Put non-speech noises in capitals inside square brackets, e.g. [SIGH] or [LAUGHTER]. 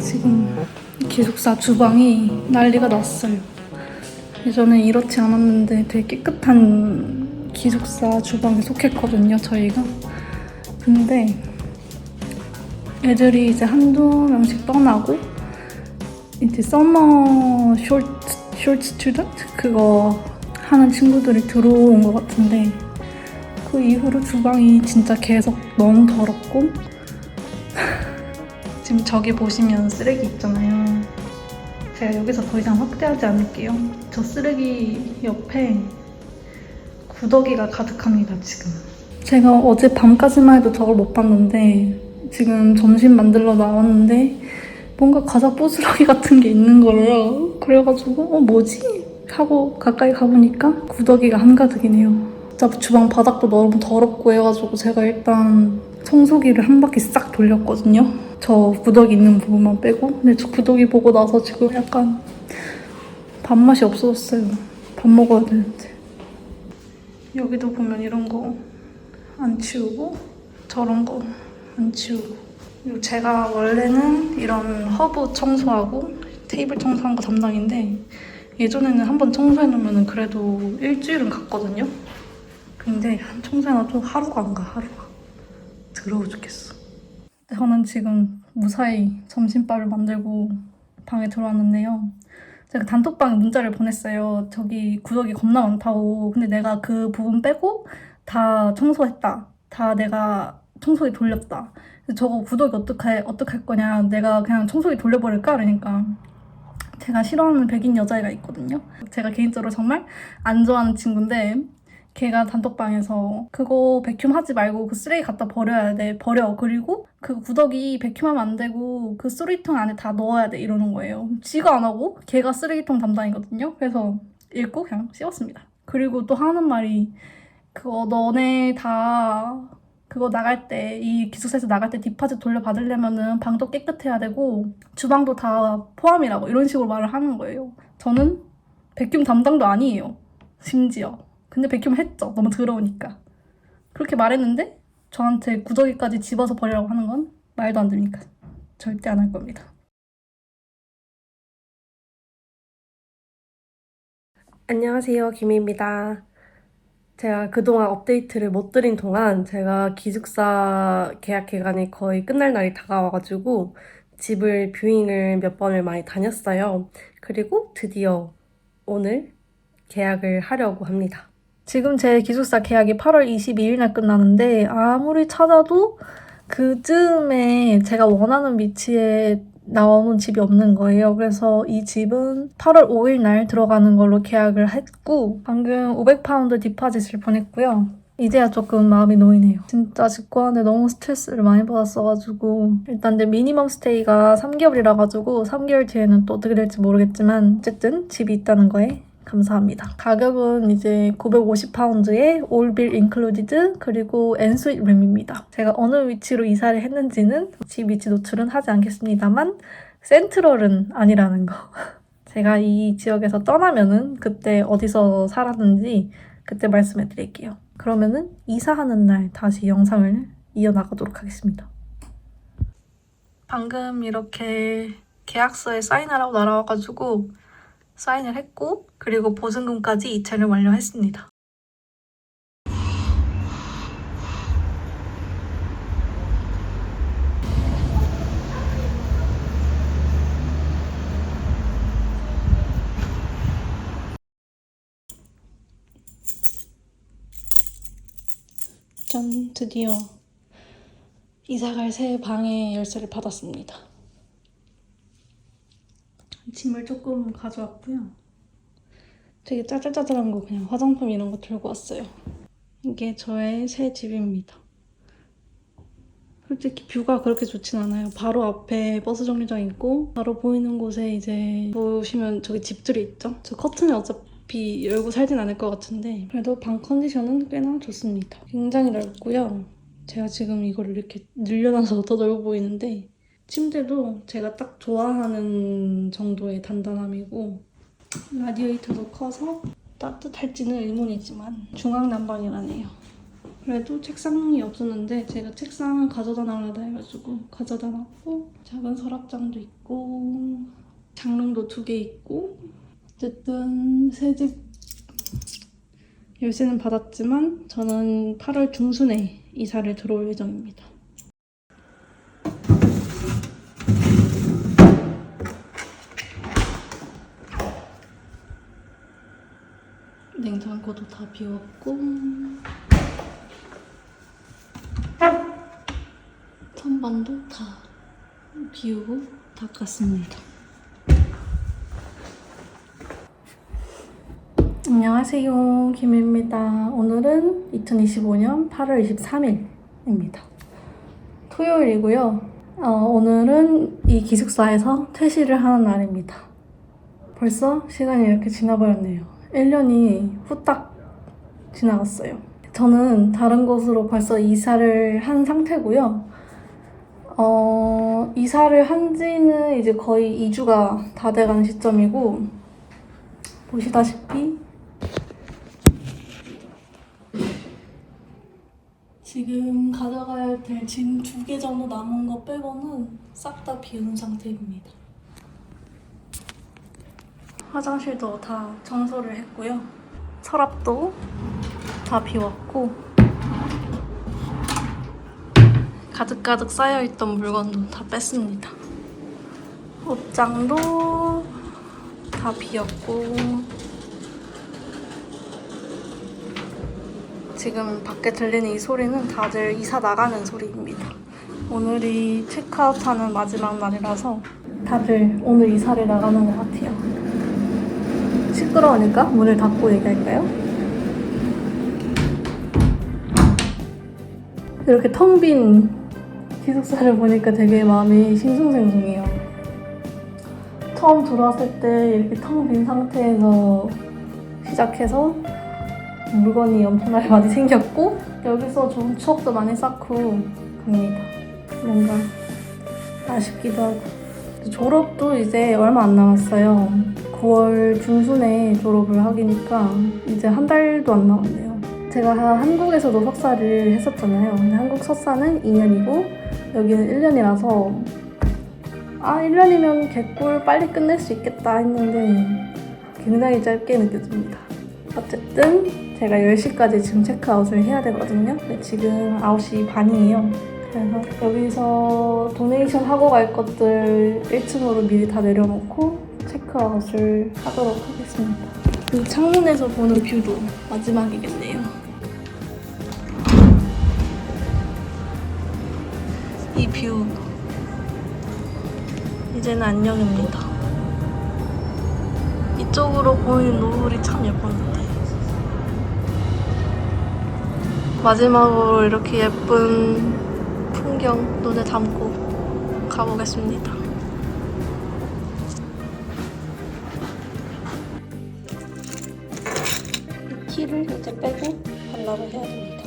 지금 기숙사 주방이 난리가 났어요. 예전에 이렇지 않았는데 되게 깨끗한 기숙사 주방에 속했거든요, 저희가. 근데 애들이 이제 한두 명씩 떠나고 이제 서머 숄트 숄트 스튜던트 그거 하는 친구들이 들어온 것 같은데 그 이후로 주방이 진짜 계속 너무 더럽고 지금 저기 보시면 쓰레기 있잖아요. 제가 여기서 더 이상 확대하지 않을게요. 저 쓰레기 옆에 구더기가 가득합니다, 지금. 제가 어제 밤까지만 해도 저걸 못 봤는데 지금 점심 만들러 나왔는데 뭔가 과자 부스러기 같은 게 있는 거예요. 그래가지고 어 뭐지? 하고 가까이 가보니까 구더기가 한가득이네요. 진짜 주방 바닥도 너무 더럽고 해가지고 제가 일단 청소기를 한 바퀴 싹 돌렸거든요. 저 구더기 있는 부분만 빼고. 근데 저 구더기 보고 나서 지금 약간 밥맛이 없어졌어요. 밥 먹어야 되는데. 여기도 보면 이런 거 안 치우고 저런 거 안 치우고 그리고 제가 원래는 이런 허브 청소하고 테이블 청소한 거 담당인데 예전에는 한 번 청소해 놓으면 그래도 일주일은 갔거든요. 근데 한 청소해놔도 하루가 안 가, 하루가. 더러워 죽겠어. 저는 지금 무사히 점심밥을 만들고 방에 들어왔는데요. 제가 단톡방에 문자를 보냈어요. 저기 구석이 겁나 많다고. 근데 내가 그 부분 빼고 다 청소했다. 다 내가 청소기 돌렸다. 저거 구독이 어떡해, 어떡할 거냐. 내가 그냥 청소기 돌려버릴까? 그러니까. 제가 싫어하는 백인 여자애가 있거든요. 제가 개인적으로 정말 안 좋아하는 친구인데 걔가 단톡방에서 그거 백큐 하지 말고 그 쓰레기 갖다 버려야 돼. 버려. 그리고 그 구더기 백큐하면 안 되고 그 쓰레기통 안에 다 넣어야 돼. 이러는 거예요. 지가 안 하고 걔가 쓰레기통 담당이거든요. 그래서 읽고 그냥 씌웠습니다. 그리고 또 하는 말이 그거 너네 다 그거 나갈 때 이 기숙사에서 나갈 때 디파짓 돌려받으려면은 방도 깨끗해야 되고 주방도 다 포함이라고 이런 식으로 말을 하는 거예요. 저는 백큐 담당도 아니에요. 심지어. 근데 백큐 했죠. 너무 더러우니까. 그렇게 말했는데 저한테 구더기까지 집어서 버리라고 하는 건 말도 안 됩니까? 절대 안 할 겁니다. 안녕하세요, 김희입니다. 제가 그동안 업데이트를 못 드린 동안 제가 기숙사 계약 기간이 거의 끝날 날이 다가와가지고 집을 뷰잉을 몇 번을 많이 다녔어요. 그리고 드디어 오늘 계약을 하려고 합니다. 지금 제 기숙사 계약이 8월 22일 날 끝나는데 아무리 찾아도 그쯤에 제가 원하는 위치에 나오는 집이 없는 거예요. 그래서 이 집은 8월 5일 날 들어가는 걸로 계약을 했고 방금 500파운드 디파짓을 보냈고요. 이제야 조금 마음이 놓이네요. 진짜 집 구하는데 너무 스트레스를 많이 받았어가지고 일단 내 미니멈 스테이가 3개월이라 가지고 3개월 뒤에는 또 어떻게 될지 모르겠지만 어쨌든 집이 있다는 거에 감사합니다. 가격은 이제 950파운드에 올빌 인클루디드 그리고 엔스윗 룸입니다. 제가 어느 위치로 이사를 했는지는 집 위치 노출은 하지 않겠습니다만 센트럴은 아니라는 거. [LAUGHS] 제가 이 지역에서 떠나면은 그때 어디서 살았는지 그때 말씀해 드릴게요. 그러면은 이사하는 날 다시 영상을 이어나가도록 하겠습니다. 방금 이렇게 계약서에 사인하라고 날아와가지고 사인을 했고 그리고 보증금까지 이체를 완료했습니다. 짠 드디어 이사갈 새 방의 열쇠를 받았습니다. 짐을 조금 가져왔고요. 되게 짜잘짜잘한 거 그냥 화장품 이런 거 들고 왔어요. 이게 저의 새 집입니다. 솔직히 뷰가 그렇게 좋진 않아요. 바로 앞에 버스 정류장 있고 바로 보이는 곳에 이제 보시면 저기 집들이 있죠. 저 커튼을 어차피 열고 살진 않을 것 같은데 그래도 방 컨디션은 꽤나 좋습니다. 굉장히 넓고요. 제가 지금 이걸 이렇게 늘려놔서 더 넓어 보이는데 침대도 제가 딱 좋아하는 정도의 단단함이고 라디에이터도 커서 따뜻할지는 의문이지만 중앙 난방이라네요. 그래도 책상이 없었는데 제가 책상을 가져다 놔라 해가지고 가져다 놨고 작은 서랍장도 있고 장롱도 두 개 있고 어쨌든 새집 열쇠는 받았지만 저는 8월 중순에 이사를 들어올 예정입니다. 냉장고도 다 비웠고 선반도 다 비우고 닦았습니다. 안녕하세요. 김입니다. 오늘은 2025년 8월 23일입니다. 토요일이고요. 어, 오늘은 이 기숙사에서 퇴실을 하는 날입니다. 벌써 시간이 이렇게 지나버렸네요. 1년이 후딱 지나갔어요. 저는 다른 곳으로 벌써 이사를 한 상태고요. 어, 이사를 한 지는 이제 거의 2주가 다 돼가는 시점이고, 보시다시피, 지금 가져가야 될 짐 두 개 정도 남은 거 빼고는 싹 다 비운 상태입니다. 화장실도 다 청소를 했고요. 서랍도 다 비웠고 가득가득 쌓여있던 물건도 다 뺐습니다. 옷장도 다 비웠고 지금 밖에 들리는 이 소리는 다들 이사 나가는 소리입니다. 오늘이 체크아웃하는 마지막 날이라서 다들 오늘 이사를 나가는 것 같아요. 시끄러우니까 문을 닫고 얘기할까요? 이렇게 텅 빈 기숙사를 보니까 되게 마음이 싱숭생숭해요. 처음 들어왔을 때 이렇게 텅 빈 상태에서 시작해서 물건이 엄청나게 많이 생겼고 여기서 좋은 추억도 많이 쌓고 갑니다. 뭔가 아쉽기도 하고 졸업도 이제 얼마 안 남았어요. 9월 중순에 졸업을 하기니까 이제 한 달도 안 남았네요. 제가 한국에서도 석사를 했었잖아요. 근데 한국 석사는 2년이고 여기는 1년이라서 아 1년이면 개꿀 빨리 끝낼 수 있겠다 했는데 굉장히 짧게 느껴집니다. 어쨌든 제가 10시까지 지금 체크아웃을 해야 되거든요. 근데 지금 9시 반이에요. 그래서 여기서 도네이션 하고 갈 것들 1층으로 미리 다 내려놓고 체크아웃을 하도록 하겠습니다. 그 창문에서 보는 뷰도 마지막이겠네요. 이 뷰. 이제는 안녕입니다. 이쪽으로 보이는 노을이 참 예뻤는데. 마지막으로 이렇게 예쁜 풍경 눈에 담고 가보겠습니다. 이 키를 이제 빼고 반납을 해야 됩니다.